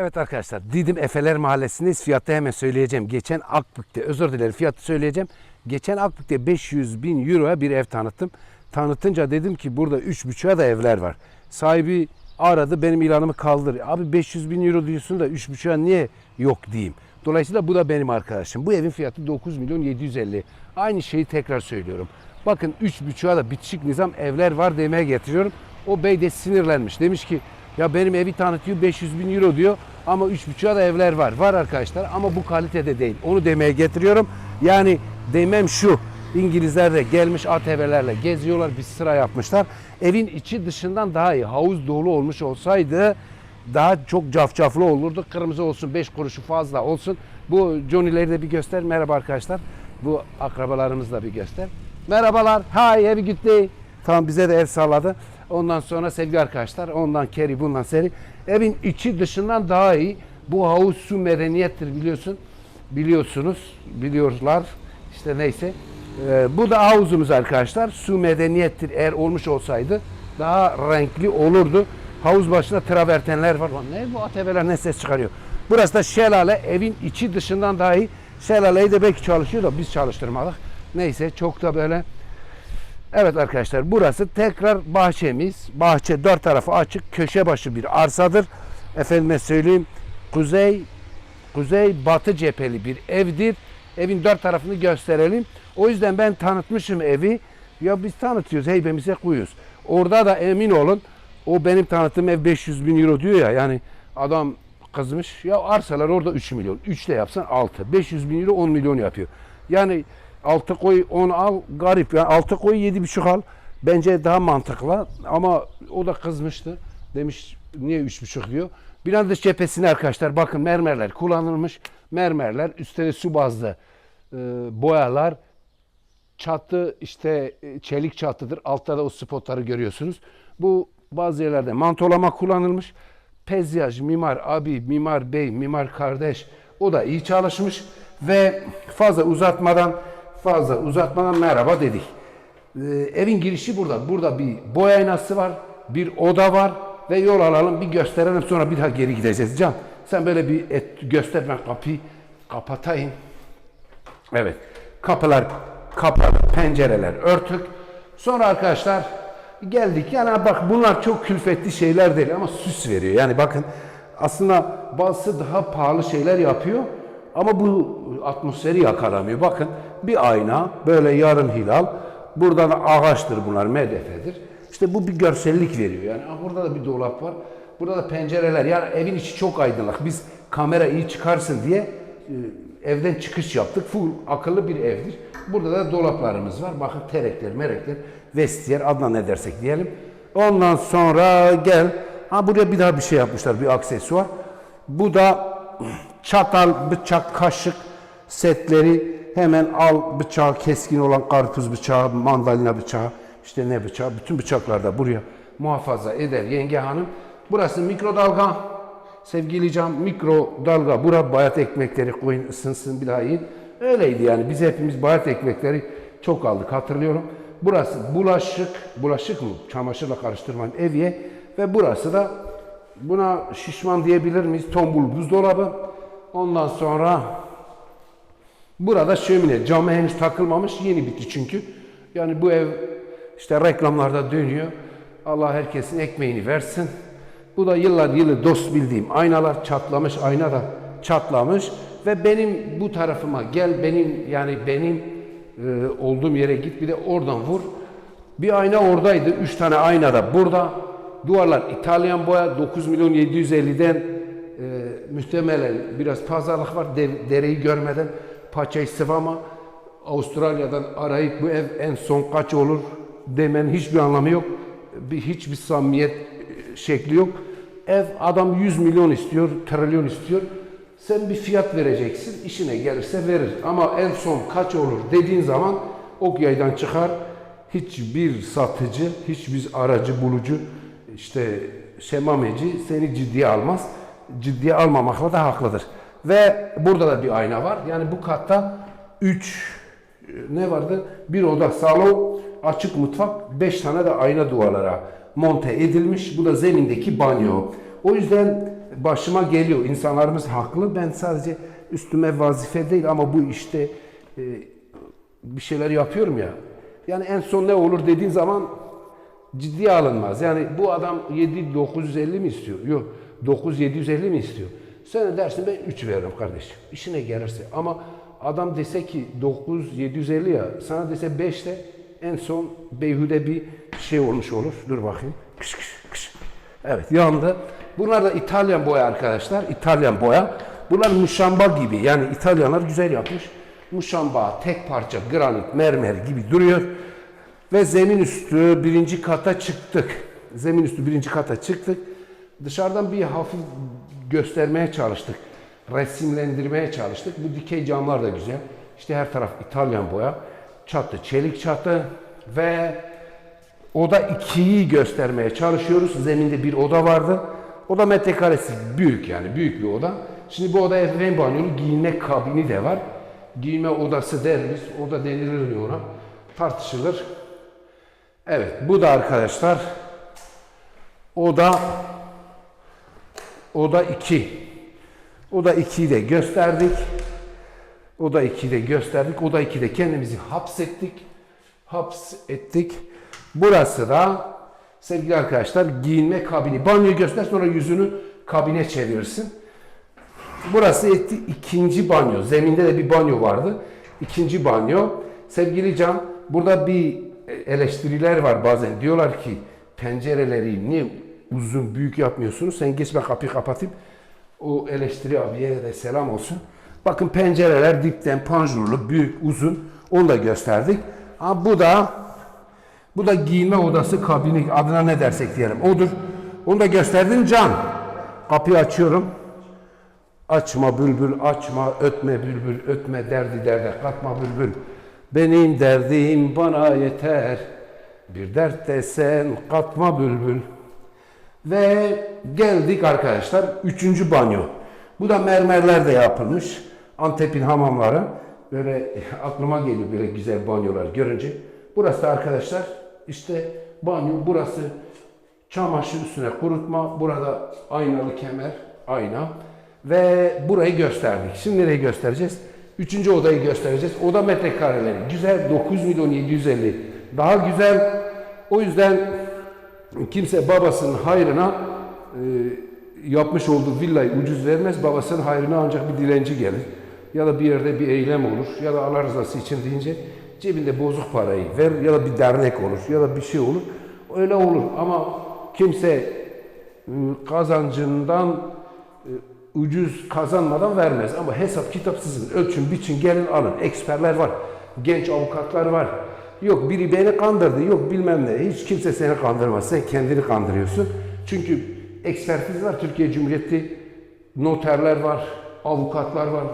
Evet arkadaşlar Didim Efeler Mahallesi'ndeyiz. Fiyatı hemen söyleyeceğim. Geçen Akbük'te özür dilerim fiyatı söyleyeceğim. Geçen Akbük'te 500 bin euroya bir ev tanıttım. Tanıtınca dedim ki burada 3,5'a da evler var. Sahibi aradı benim ilanımı kaldır. Abi 500 bin euro diyorsun da 3,5'a niye yok diyeyim. Dolayısıyla bu da benim arkadaşım. Bu evin fiyatı 9 milyon 750. Aynı şeyi tekrar söylüyorum. Bakın 3,5'a da bitişik nizam evler var demeye getiriyorum. O bey de sinirlenmiş. Demiş ki ya benim evi tanıtıyor 500 bin euro diyor ama 3,5'a da evler var. Var arkadaşlar ama bu kalitede değil. Onu demeye getiriyorum. Yani demem şu. İngilizler de gelmiş ATV'lerle geziyorlar bir sıra yapmışlar. Evin içi dışından daha iyi. Havuz dolu olmuş olsaydı daha çok cafcaflı olurdu. Kırmızı olsun 5 kuruşu fazla olsun. Bu Johnny'leri de bir göster. Merhaba arkadaşlar. Bu akrabalarımızı da bir göster. Merhabalar. Hi have a good day. Tamam bize de el salladı. Ondan sonra sevgili arkadaşlar ondan keri bundan seri. Evin içi dışından daha iyi. Bu havuz su medeniyettir biliyorsun. Biliyorsunuz. Biliyorlar. İşte neyse. Ee, bu da havuzumuz arkadaşlar. Su medeniyettir. Eğer olmuş olsaydı daha renkli olurdu. Havuz başında travertenler var. Lan Ne bu ATV'ler ne ses çıkarıyor. Burası da şelale. Evin içi dışından daha iyi. Şelaleyi de belki çalışıyor da biz çalıştırmadık. Neyse çok da böyle Evet arkadaşlar burası tekrar bahçemiz. Bahçe dört tarafı açık. Köşe başı bir arsadır. Efendime söyleyeyim kuzey kuzey batı cepheli bir evdir. Evin dört tarafını gösterelim. O yüzden ben tanıtmışım evi. Ya biz tanıtıyoruz heybemize koyuyoruz. Orada da emin olun o benim tanıttığım ev 500 bin euro diyor ya yani adam kızmış. Ya arsalar orada 3 milyon. 3 de yapsan 6. 500 bin euro 10 milyon yapıyor. Yani 6 koy 10 al garip. Yani 6 koy 7,5 al. Bence daha mantıklı ama o da kızmıştı. Demiş niye 3,5 diyor. Binanın dış cephesine arkadaşlar bakın mermerler kullanılmış. Mermerler üstte su bazlı e, boyalar çatı işte e, çelik çatıdır. Altta da o spotları görüyorsunuz. Bu bazı yerlerde mantolama kullanılmış. Pezyaj, mimar abi, mimar bey, mimar kardeş o da iyi çalışmış ve fazla uzatmadan fazla uzatmadan merhaba dedik. Ee, evin girişi burada. Burada bir boy aynası var, bir oda var ve yol alalım bir gösterelim sonra bir daha geri gideceğiz. Can sen böyle bir et, göster ben kapıyı kapatayım. Evet. Kapılar kapalı, pencereler örtük. Sonra arkadaşlar geldik. Yani bak bunlar çok külfetli şeyler değil ama süs veriyor. Yani bakın aslında bazısı daha pahalı şeyler yapıyor ama bu atmosferi yakalamıyor. Bakın bir ayna, böyle yarım hilal. Buradan ağaçtır bunlar, medefedir. İşte bu bir görsellik veriyor. Yani ah, burada da bir dolap var. Burada da pencereler. Yani evin içi çok aydınlık. Biz kamera iyi çıkarsın diye e, evden çıkış yaptık. Full akıllı bir evdir. Burada da dolaplarımız var. Bakın terekler, merekler, vestiyer adına ne dersek diyelim. Ondan sonra gel. Ha buraya bir daha bir şey yapmışlar. Bir aksesuar. Bu da çatal, bıçak, kaşık setleri hemen al bıçağı keskin olan karpuz bıçağı, mandalina bıçağı, işte ne bıçağı, bütün bıçaklar da buraya muhafaza eder yenge hanım. Burası mikrodalga. Sevgili can mikrodalga. Bura bayat ekmekleri koyun ısınsın bir daha yiyin. Öyleydi yani. Biz hepimiz bayat ekmekleri çok aldık hatırlıyorum. Burası bulaşık, bulaşık mı? Çamaşırla karıştırmayın evye. Ve burası da buna şişman diyebilir miyiz? Tombul buzdolabı. Ondan sonra burada şömine. Camı henüz takılmamış. Yeni bitti çünkü. Yani bu ev işte reklamlarda dönüyor. Allah herkesin ekmeğini versin. Bu da yıllar yılı dost bildiğim aynalar çatlamış. Ayna da çatlamış. Ve benim bu tarafıma gel benim yani benim e, olduğum yere git bir de oradan vur. Bir ayna oradaydı. Üç tane ayna da burada. Duvarlar İtalyan boya 9 milyon 750'den e, muhtemelen biraz pazarlık var. De, dereyi görmeden paçayı sıvama. Avustralya'dan arayıp bu ev en son kaç olur demenin hiçbir anlamı yok. Bir, hiçbir samimiyet e, şekli yok. Ev adam 100 milyon istiyor, trilyon istiyor. Sen bir fiyat vereceksin, işine gelirse verir. Ama en son kaç olur dediğin zaman ok yaydan çıkar. Hiçbir satıcı, hiçbir aracı bulucu, işte şemameci seni ciddiye almaz. Ciddiye almamakla da haklıdır. Ve burada da bir ayna var. Yani bu katta 3 ne vardı? Bir oda, salon, açık mutfak, 5 tane de ayna duvarlara monte edilmiş. Bu da zemindeki banyo. O yüzden başıma geliyor. İnsanlarımız haklı. Ben sadece üstüme vazife değil ama bu işte e, bir şeyler yapıyorum ya. Yani en son ne olur dediğin zaman ciddiye alınmaz. Yani bu adam 7 950 mi istiyor? Yok 9 750 mi istiyor? Sen de dersin ben 3 veririm kardeşim. İşine gelirse. Ama adam dese ki 9 750 ya sana dese 5 de en son beyhude bir şey olmuş olur. Dur bakayım. Kış kış kış. Evet yandı. Bunlar da İtalyan boya arkadaşlar. İtalyan boya. Bunlar muşamba gibi. Yani İtalyanlar güzel yapmış. Muşamba, tek parça, granit, mermer gibi duruyor. Ve zemin üstü birinci kata çıktık. Zemin üstü birinci kata çıktık. Dışarıdan bir hafif göstermeye çalıştık. Resimlendirmeye çalıştık. Bu dikey camlar da güzel. İşte her taraf İtalyan boya. Çatı, çelik çatı ve Oda 2'yi göstermeye çalışıyoruz. Zeminde bir oda vardı. Oda metrekaresi büyük yani büyük bir oda. Şimdi bu odaya ebeveyn banyolu giyinme kabini de var. Giyinme odası deriz. Oda denilir mi ona? Tartışılır. Evet bu da arkadaşlar oda oda 2. Oda 2'yi de gösterdik. Oda 2'yi de gösterdik. Oda 2'de kendimizi hapsettik. Haps ettik. Burası da sevgili arkadaşlar giyinme kabini. Banyo göster sonra yüzünü kabine çevirirsin. Burası etti ikinci banyo. Zeminde de bir banyo vardı. İkinci banyo. Sevgili Can burada bir eleştiriler var bazen. Diyorlar ki pencereleri niye uzun büyük yapmıyorsunuz? Sen geç ben kapıyı kapatayım. O eleştiri abiye de selam olsun. Bakın pencereler dipten panjurlu, büyük, uzun. Onu da gösterdik. Ha, bu da bu da giyinme odası kabini adına ne dersek diyelim. Odur. Onu da gösterdim can. Kapıyı açıyorum. Açma bülbül açma ötme bülbül ötme derdi derde katma bülbül. Benim derdim bana yeter. Bir dert de sen katma bülbül. Ve geldik arkadaşlar üçüncü banyo. Bu da mermerler de yapılmış. Antep'in hamamları. Böyle aklıma geliyor böyle güzel banyolar görünce. Burası da arkadaşlar işte banyo. Burası çamaşır üstüne kurutma. Burada aynalı kemer, ayna. Ve burayı gösterdik. Şimdi nereyi göstereceğiz? Üçüncü odayı göstereceğiz. Oda metrekareleri. Güzel 9 milyon 750. Daha güzel. O yüzden kimse babasının hayrına e, yapmış olduğu villayı ucuz vermez. Babasının hayrına ancak bir dilenci gelir. Ya da bir yerde bir eylem olur. Ya da Allah rızası için deyince cebinde bozuk parayı ver. Ya da bir dernek olur. Ya da bir şey olur. Öyle olur. Ama kimse e, kazancından e, ucuz kazanmadan vermez. Ama hesap kitap sizin. Ölçün, biçin, gelin alın. Eksperler var. Genç avukatlar var. Yok biri beni kandırdı, yok bilmem ne. Hiç kimse seni kandırmaz. Sen kendini kandırıyorsun. Çünkü ekspertiz var. Türkiye Cumhuriyeti noterler var, avukatlar var.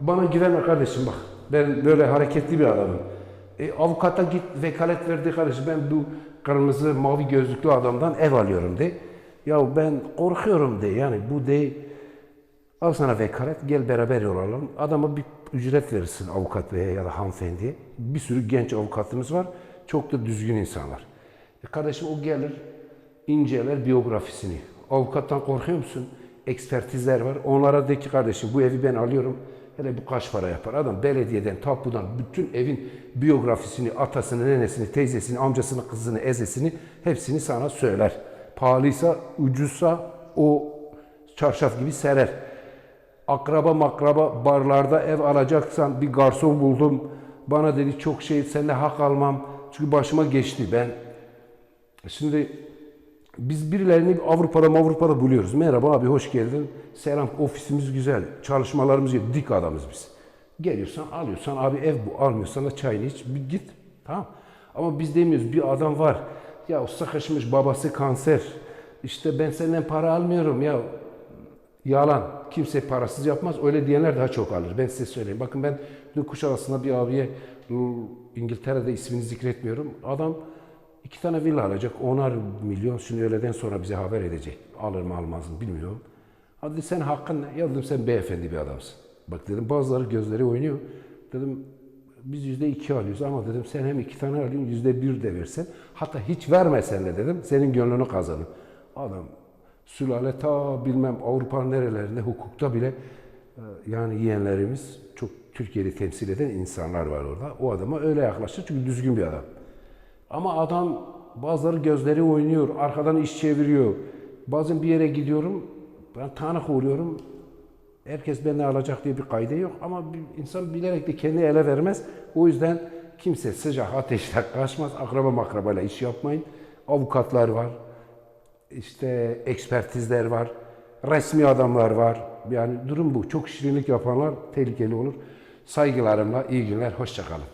Bana güvenme kardeşim bak. Ben böyle hareketli bir adamım. E, avukata git vekalet verdi kardeşim. Ben bu kırmızı mavi gözlüklü adamdan ev alıyorum de. Ya ben korkuyorum de. Yani bu de Al sana vekalet, gel beraber yol alalım. Adama bir ücret verirsin avukat veya ya da hanımefendiye. Bir sürü genç avukatımız var. Çok da düzgün insanlar. E kardeşim o gelir, inceler biyografisini. Avukattan korkuyor musun? Ekspertizler var. Onlara de ki kardeşim bu evi ben alıyorum. Hele bu kaç para yapar? Adam belediyeden, tapudan bütün evin biyografisini, atasını, nenesini, teyzesini, amcasını, kızını, ezesini hepsini sana söyler. Pahalıysa, ucuzsa o çarşaf gibi serer akraba makraba barlarda ev alacaksan bir garson buldum. Bana dedi çok şey seninle hak almam. Çünkü başıma geçti ben. Şimdi biz birilerini Avrupa'da Avrupa'da buluyoruz. Merhaba abi hoş geldin. Selam ofisimiz güzel. Çalışmalarımız iyi. Dik adamız biz. Geliyorsan alıyorsan abi ev bu. Almıyorsan da çayını iç. Bir git. Tamam. Ama biz demiyoruz bir adam var. Ya o sıkışmış babası kanser. İşte ben senden para almıyorum ya. Yalan. Kimse parasız yapmaz. Öyle diyenler daha çok alır. Ben size söyleyeyim. Bakın ben dün Kuşadası'nda bir abiye İngiltere'de ismini zikretmiyorum. Adam iki tane villa alacak. Onar milyon. Şimdi öğleden sonra bize haber edecek. Alır mı almaz mı bilmiyorum. Hadi sen hakkın ne? Ya dedim sen beyefendi bir adamsın. Bak dedim bazıları gözleri oynuyor. Dedim biz yüzde iki alıyoruz ama dedim sen hem iki tane alıyorsun yüzde bir de versen. Hatta hiç vermesen de dedim senin gönlünü kazanın. Adam Sülale ta bilmem Avrupa'nın nerelerinde hukukta bile e, yani yeğenlerimiz çok Türkiye'yi temsil eden insanlar var orada. O adama öyle yaklaştı çünkü düzgün bir adam. Ama adam bazıları gözleri oynuyor, arkadan iş çeviriyor. Bazen bir yere gidiyorum, ben tanık oluyorum. Herkes beni alacak diye bir kaydı yok ama insan bilerek de kendini ele vermez. O yüzden kimse sıcak ateşle kaçmaz. Akraba makrabayla iş yapmayın. Avukatlar var, işte ekspertizler var, resmi adamlar var. Yani durum bu. Çok şirinlik yapanlar tehlikeli olur. Saygılarımla iyi günler, hoşçakalın.